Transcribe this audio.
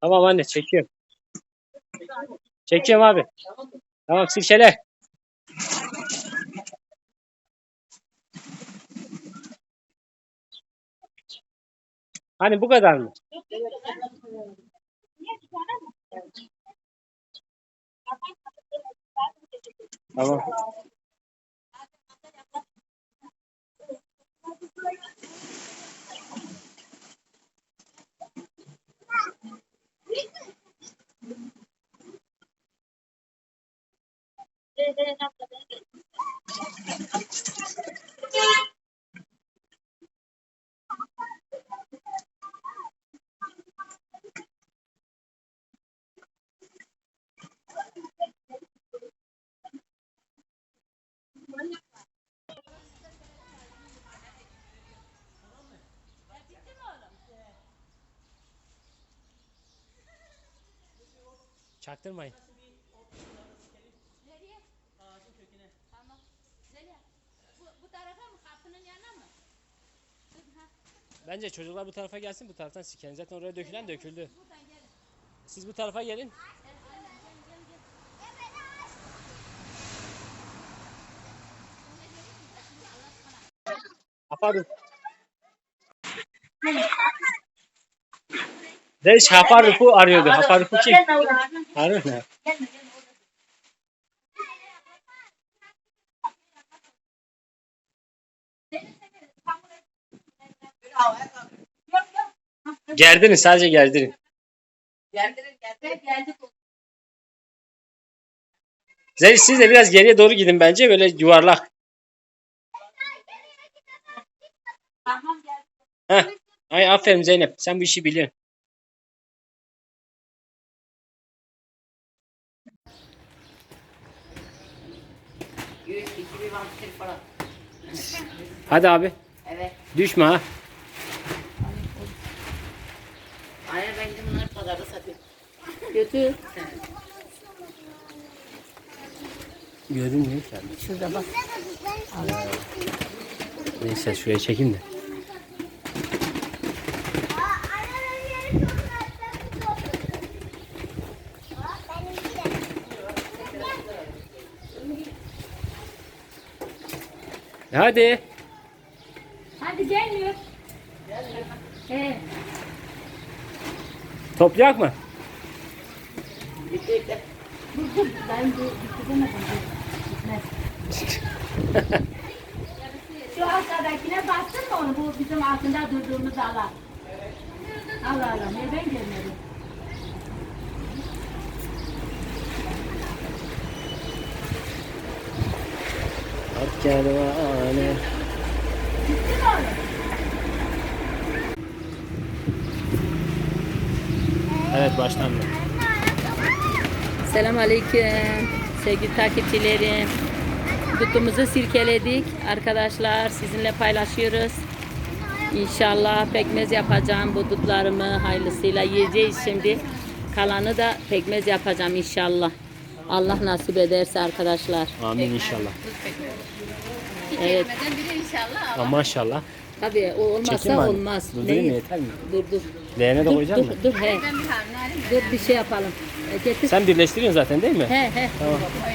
Tamam anne çekiyorum. Çekiyorum abi. Tamam silkele. Hani bu kadar mı? Tamam. Çaktırmayın. Nereye? Tamam. Zeliha. Bu, bu tarafa mı? Kapının yanına mı? Ha. Bence çocuklar bu tarafa gelsin bu taraftan sikerin. Zaten oraya dökülen döküldü. Buradan gelin. Siz bu tarafa gelin. Gel, aynen. Gel, gel, gel. Aferin. Reis Hafaruk'u arıyordu. Hafaruk'u kim? Harun ne? Gerdirin sadece gerdirin. Reis siz de biraz geriye doğru gidin bence böyle yuvarlak. Heh. Ay aferin Zeynep. Sen bu işi biliyorsun. Üç, iki, bir, vampir falan. Hadi abi. Evet. Düşme ha. Aynen ben gidip bunları pazarda satıyorum. Götür. Görünmüyor ki abi. Şurada bak. Neyse şuraya çekeyim de. Hadi. Hadi geliyor. He. Toplayak mı? Ben bitiremedim. Gitmez. Şu aşağıdakine bastın mı onu? Bu bizim altında durduğumuz alan. Allah Allah. Neden gelmedi? At kervanı. Evet baştan mı? Selam aleyküm. Sevgili takipçilerim. Dutumuzu sirkeledik. Arkadaşlar sizinle paylaşıyoruz. İnşallah pekmez yapacağım bu dutlarımı hayırlısıyla yiyeceğiz şimdi. Kalanı da pekmez yapacağım inşallah. Allah nasip ederse arkadaşlar. Amin inşallah. Evet. Ama maşallah. Tabii o olmazsa mi olmaz. Durdurayım mı Neyi? yeter mi? Dur dur. Leğene de Dur koyacak dur, mı? dur he. Dur bir şey yapalım. E, getir. Sen birleştiriyorsun zaten değil mi? He he. Tamam.